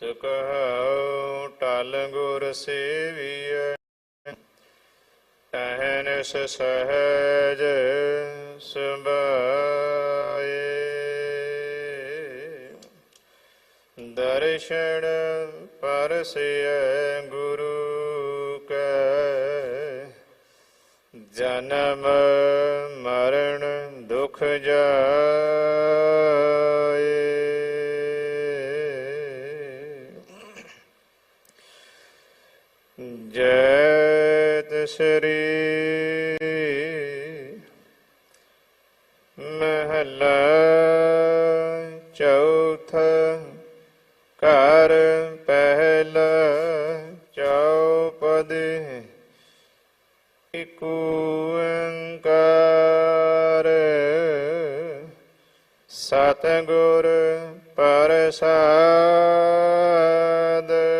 ਸੁਕਹਉ ਟਲ ਗੁਰ ਸੇਵੀਐ। ਤਹਨਸ ਸਹਜ ਸੁਭਾਏ। ਦਰਸ਼ਨ ਪਰਸਿਐ ਗੁਰੂ ਕੈ। ਜਨਮ ਮਰਨ ਦੁਖ ਜਾਏ। ਜੈਤ ਸ੍ਰੀ ਮਹਲਾ ਚੌਥਾ ਘਰ ਪਹਿਲਾ ਚੌਪਦ। ਇਕ ਓੰਕਾਰ। ਸਤਿਗੁਰ ਪ੍ਰਸਾਦ।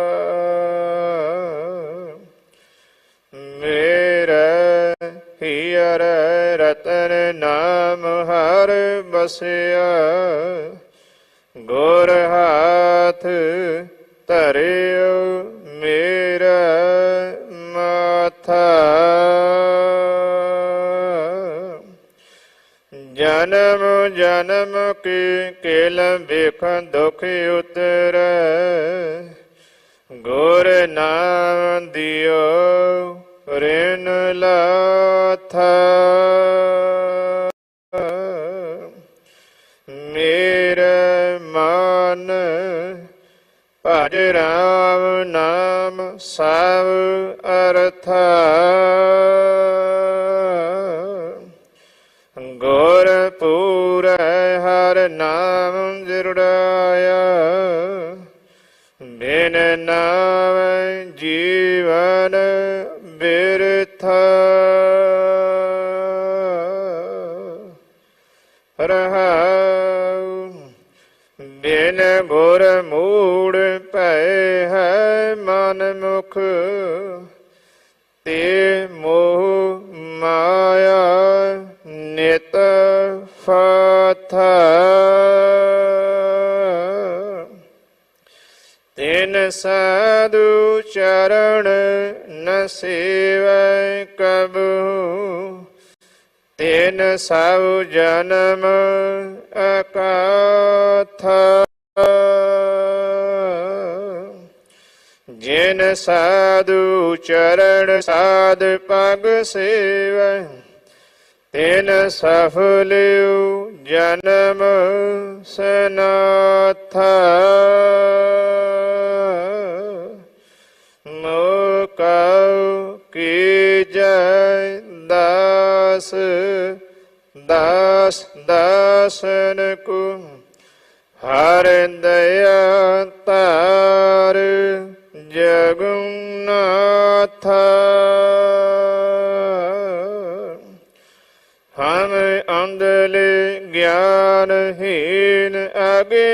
ਹੀਰ ਰਤਨ ਨਾਮ ਹਰ ਬਸਿਆ ਗੁਰ ਹਾਥ ਧਰਿਓ ਮੇਰਾ ਮਾਥਾ। ਜਨਮ ਜਨਮ ਕੀ ਕੇਲ ਬਿਖ ਦੁਖ ਉਤਰੈ। ਗੁਰ ਨਾਮ ਦਿਓ ਰਿਨ ਲਾਥਾ। ਮੇਰੇ ਮਨ ਭਜ ਰਾਮ ਨਾਮ ਸਭ ਅਰਥਾ। ਗੁਰ ਪੂਰੈ ਹਰ ਨਾਮ ਜੁੜਾਇਆ। ਬਿਨ ਨਾਮ ਜੀਵਨ ਬਿਰਥਾ। ਰਹਾਉ ਬਿਨ ਗੁਰ ਮੂੜ ਭੈ ਹੈ ਮਨ ਮੁਖ। ਤੇ ਮੋਹ ਮਾਇਆ ਨਿਤ ਫਾਥਾ ਸਾਧੂ ਚਰਨ ਨ ਸੇਵੈ ਕਬੂ ਤਿਨ ਸਭ ਜਨਮ ਅਕਾਥਾ। ਜਿਨ ਸਾਧੂ ਚਰਨ ਸਾਧ ਪਗ ਸੇਵੈ ਤਿਨ ਸਫਲਿਉ ਜਨਮ ਸਨਾਥਾ। ਮੋਕਉ ਕੀ ਜੈ ਦਾਸ ਦਾਸ ਦਾਸਨ ਕੋ। ਹਰ ਦਇਆ ਤਾਰ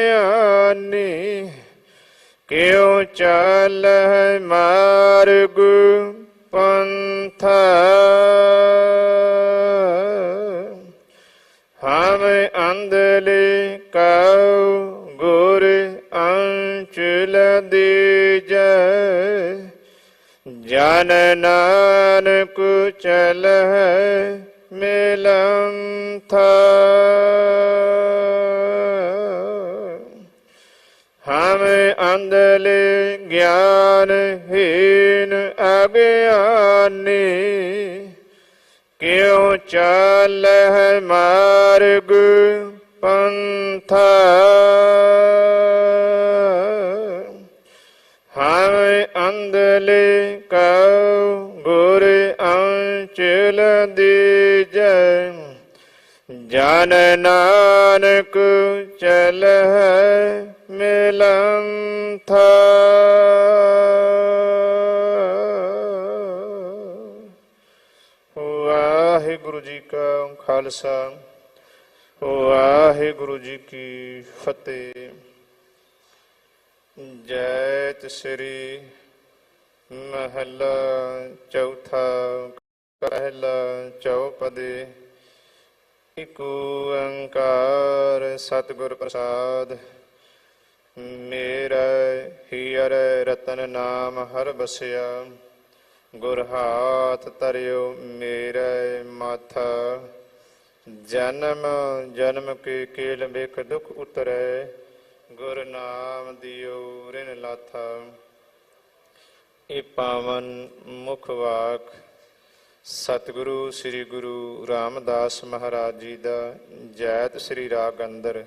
ਅਗਿਆਨੀ ਕਿਉ ਚਾਲੈ ਮਾਰਗ ਪੰਥਾ? ਹਮ ਅੰਧਲੇ ਕਉ ਗੁਰ ਅੰਚਲ ਦੀਜੈ, ਜਨ ਨਾਨਕ ਚਲਹਿ ਮਿਲੰਥਾ ਹਮ ਅੰਧਲੇ ਗਿਆਨਹੀਨ ਅਗਿਆਨੀ ਕਿਉ ਚਾਲਹਿ ਮਾਰਗ ਪੰਥਾ? ਹਮ ਅੰਧਲੇ ਕਉ ਗੁਰ ਅੰਚਲ ਦੀਜੈ, ਜਨ ਨਾਨਕ ਚਲਹਿ ਮਿਲੰਥ। ਵਾਹਿਗੁਰੂ ਜੀ ਕਾ ਖਾਲਸਾ ਵਾਹਿਗੁਰੂ ਜੀ ਕੀ ਫਤਿਹ। ਜੈਤ ਸ੍ਰੀ ਮਹੱਲਾ ਚੌਥਾ ਪਹਿਲਾ ਚੌਪਦੇ। ਇਕ ਓੰਕਾਰ ਸਤਿਗੁਰ ਪ੍ਰਸਾਦ ਮੇਰਾ ਹੀਰ ਰਤਨ ਨਾਮ ਹਰ ਬਸਿਆ ਗੁਰ ਹਾਥ ਤਰਿਓ ਮੇਰੇ ਮਾਥਾ। ਜਨਮ ਜਨਮ ਕੇ ਕੇਲ ਵੇਖ ਦੁਖ ਉਤਰੈ। ਗੁਰ ਨਾਮ ਦਿਓ ਰਿਨ ਲਾਥਾ। ਇਹ ਪਾਵਨ ਮੁਖ ਵਾਕ। ਸਤਿਗੁਰੂ ਸ੍ਰੀ ਗੁਰੂ ਰਾਮਦਾਸ ਮਹਾਰਾਜ ਜੀ ਦਾ ਜੈਤ ਸ੍ਰੀ ਰਾਗ ਅੰਦਰ।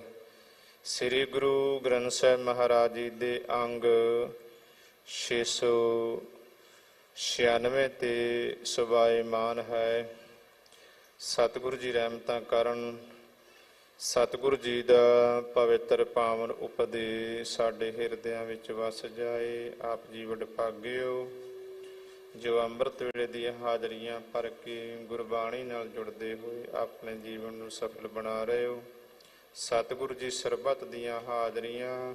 ਸ੍ਰੀ ਗੁਰੂ ਗ੍ਰੰਥ ਸਾਹਿਬ ਮਹਾਰਾਜ ਜੀ ਦੇ ਅੰਗ 696 ਤੇ ਸੁਭਾਇਮਾਨ ਹੈ। ਸਤਿਗੁਰੂ ਜੀ ਰਹਿਮਤਾਂ ਕਰਨ ਸਤਿਗੁਰੂ ਜੀ ਦਾ ਪਵਿੱਤਰ ਪਾਵਨ ਉਪਦੇਸ਼ ਸਾਡੇ ਹਿਰਦਿਆਂ ਵਿੱਚ ਵਸ ਜਾਏ। ਆਪ ਜੀ ਵਡਭਾਗਿਓ, ਜੋ ਅੰਮ੍ਰਿਤ ਵੇਲੇ ਦੀਆਂ ਹਾਜ਼ਰੀਆਂ ਭਰ ਕੇ ਗੁਰਬਾਣੀ ਨਾਲ ਜੁੜਦੇ ਹੋਏ ਆਪਣੇ ਜੀਵਨ ਨੂੰ ਸਫਲ ਬਣਾ ਰਹੇ ਹੋ। ਸਤਿਗੁਰੂ ਜੀ ਸਰਬੱਤ ਦੀਆਂ ਹਾਜ਼ਰੀਆਂ,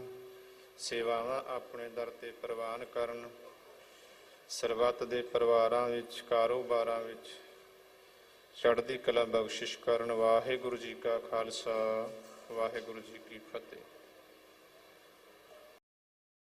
ਸੇਵਾਵਾਂ ਆਪਣੇ ਦਰ ਤੇ ਪ੍ਰਵਾਨ ਕਰਨ, ਸਰਬੱਤ ਦੇ ਪਰਿਵਾਰਾਂ ਵਿੱਚ, ਕਾਰੋਬਾਰਾਂ ਵਿੱਚ ਚੜ੍ਹਦੀ ਕਲਾ ਬਖਸ਼ਿਸ਼ ਕਰਨ। ਵਾਹਿਗੁਰੂ ਜੀ ਕਾ ਖਾਲਸਾ, ਵਾਹਿਗੁਰੂ ਜੀ ਕੀ ਫਤਿਹ।